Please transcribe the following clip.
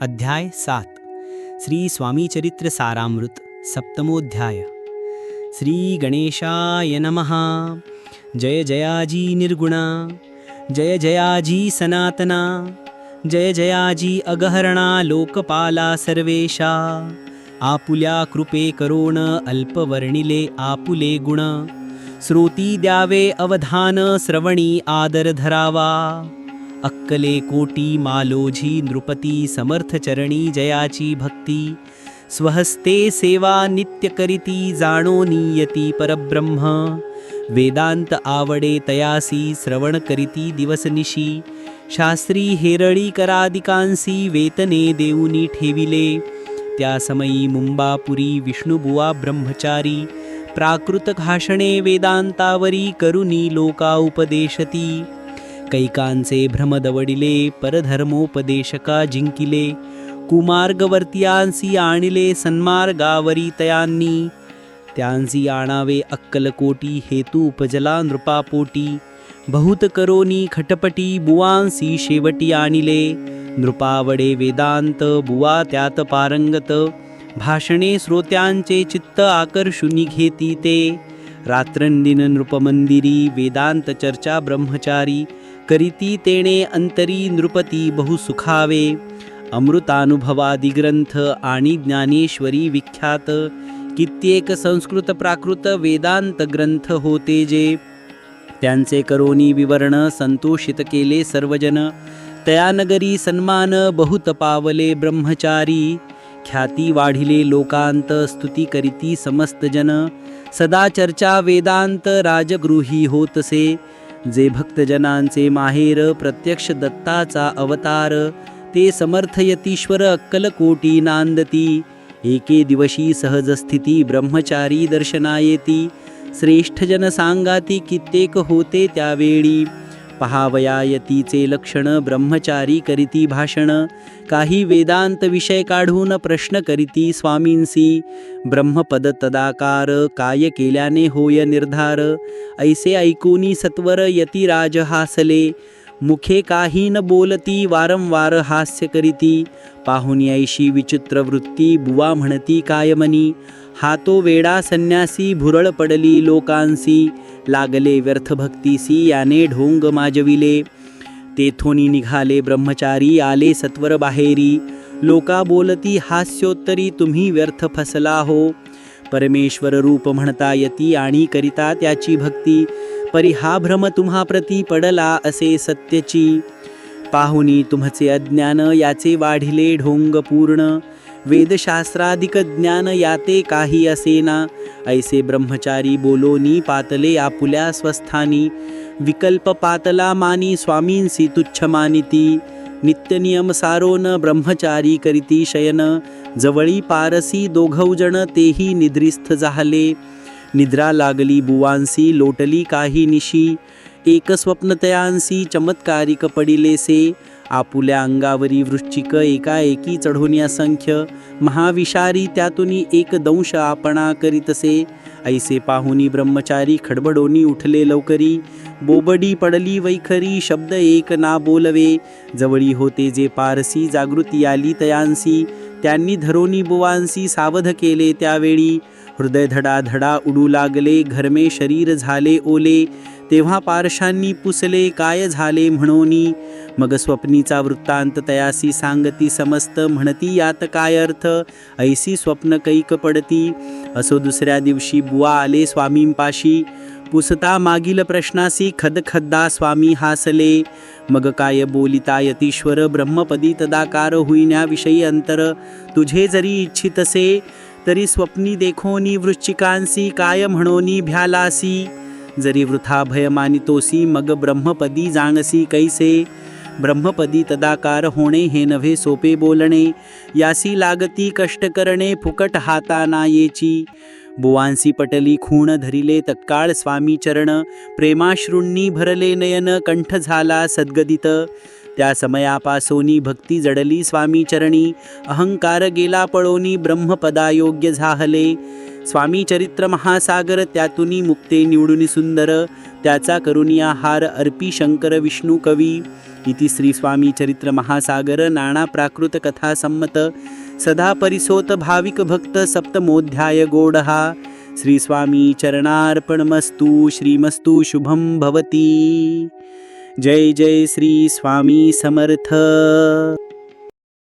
अध्याय सात. श्री स्वामीचरित्र सारामृत सप्तमोध्याय. श्री गणेशाय नमः. जय जयाजी निर्गुणा. जय जयाजी सनातना. जय जयाजी अगहरणा लोकपाला सर्वेशा. आपुल्या कृपे करोण अल्पवर्णिले आपुले गुण. श्रोती द्यावे अवधान श्रवणी आदर धरावा. अक्कले कोटी मालोझी नृपती समर्थचरणी जयाची भक्ती. स्वहस्ते सेवा नित्य करीती जाणो नियती परब्रह्म. वेदांत आवडे तयासी श्रवण करीती दिवसनिशी शास्त्री हेरळी करादिकांसी वेतने देऊनी ठेविले. त्या समयी मुंबापुरी विष्णुबुवा ब्रह्मचारी. प्राकृत भाषणे वेदांतावरी करुनी लोका उपदेशती कैकांचे भ्रमदवडिले परधर्मोपदेशका जिंकिले कुमार्गवर्तियांसी आणिले सन्मार्गावरी तयांनी त्यांसी आणावे अक्कलकोटी हेतू उपजला नृपापोटी बहुत करोनी खटपटी बुवांसी शेवटी आणिले नृपावडे वेदांत बुवा त्यात पारंगत भाषणे श्रोत्यांचे चित्त आकर्षुनी घेती ते रात्रंदिन नृपमंदिरी वेदांत चर्चा ब्रह्मचारी करीती तेणे अंतरी नृपती बहु सुखावे अमृतानुभवादी ग्रंथ आणि ज्ञानेश्वरी विख्यात। कित्येक संस्कृत प्राकृत वेदांत ग्रंथ होते जे। त्यांचे करोनी विवरण संतोषित केले सर्वजन। तयानगरी सन्मान बहुत पावले ब्रह्मचारी। ख्याती वाढिले लोकांत स्तुती करीती समस्त जन। सदा चर्चा वेदांत राजगृही होतसे जे भक्तजनांचे माहेर प्रत्यक्ष दत्ताचा अवतार ते समर्थयतीश्वर अक्कलकोटी नांदती. एके दिवशी सहजस्थिती ब्रह्मचारी ब्रह्मचारी दर्शनायेती. श्रेष्ठ जन सांगाती कित्येक होते त्यावेळी. पहावयायतीचे लक्षण ब्रह्मचारी करीती भाषण काही वेदांत विषय काढून प्रश्न करीती स्वामींसी ब्रह्मपद तदाकार काय केल्याने होय निर्धार ऐसे ऐकूनी सत्वर यतिराज हासले मुखे काही न बोलती वारंवार हास्य करीती. पाहुनी ऐशी विचित्र वृत्ती बुवा म्हणती कायमनी. हातो वेडा संन्यासी भुरळ पडली लोकांसी. लागले व्यर्थ भक्तीसी याने ढोंग माजविले. तेथोनी निघाले ब्रह्मचारी आले सत्वर बाहेरी. लोका बोलती हास्योत्तरी तुम्ही व्यर्थ फसला हो. परमेश्वर रूप म्हणता यती आणि करिता त्याची भक्ती. परी हा भ्रम तुम्हा प्रती पडला असे सत्यची. पाहुनी तुमचे अज्ञान याचे वाढिले ढोंग पूर्ण. वेदशास्त्राधिक ज्ञान याते काही असेना. ऐसे ब्रह्मचारी बोलोनी पातले आपुल्या स्वस्थानी. विकल्प पातला मानी स्वामींसी तुच्छ मानिती. नित्यनियम सारोन ब्रह्मचारी करीती शयन. जवळी पारसी दोघौजण तेही निद्रिस्थ झाले. निद्रा लागली बुवांसी लोटली काही निशी. एक स्वप्नतयांसी चमत्कारिक पडिलेसे आपुल्या अंगावरी वृश्चिक एकाएकी चढून असंख्य महाविषारी त्यातुनी एक दंश आपणा करीतसे ऐसे पाहुनी ब्रह्मचारी खडबडोनी उठले लवकरी. बोबडी पडली वैखरी शब्द एक ना बोलवे. जवळी होते जे पारसी जागृती आली तयांसी. त्यांनी धरोनी बुवांसी सावध केले त्यावेळी. हृदय धडाधडा उडू लागले घरमे शरीर झाले ओले. तेव्हा पारशांनी पुसले काय झाले म्हणोनी. मग स्वप्नीचा वृत्तांत तयासी सांगती समस्त म्हणती यात काय अर्थ? ऐसी स्वप्न कैक पडती. असो दुसऱ्या दिवशी बुवा आले स्वामींपाशी. पुसता मागील प्रश्नासी खदखद्दा स्वामी हासले. मग काय बोलिता यतीश्वर ब्रह्मपदी तदाकार होईण्याविषयी अंतर? तुझे जरी इच्छितसे तरी स्वप्नी देखोनी वृश्चिकांसी काय म्हणोनी भ्यालासी? जरी वृथा भय मानितोसी मग ब्रह्मपदी जाणसी कैसे? ब्रह्मपदी तदाकार होणे हे नव्हे सोपे बोलणे. यासी लागती कष्ट करणे फुकट हाता नायेची बुवांसी पटली खूण धरिले तत्काळ स्वामी चरण प्रेमाश्रूंनी भरले नयन कंठ झाला सद्गदित. त्या समयापासोनी भक्ती जडली स्वामी चरणी अहंकार गेला पळोनी ब्रह्मपदा योग्य झाहले. स्वामी चरित्र महासागर त्यातुनी मुक्ते निवडुनी सुंदर त्याचा करुणी आहार अर्पी शंकर विष्णू कवी. इति श्री चरित्र महासागर नाना प्राकृत कथा संमत सदा परिसोत भाविक भक्त सप्तमोध्याय गोडहा। श्री चरणार्पणमस्तु श्रीमस्तु शुभम भवती। जय जय श्री स्वामी समर्थ।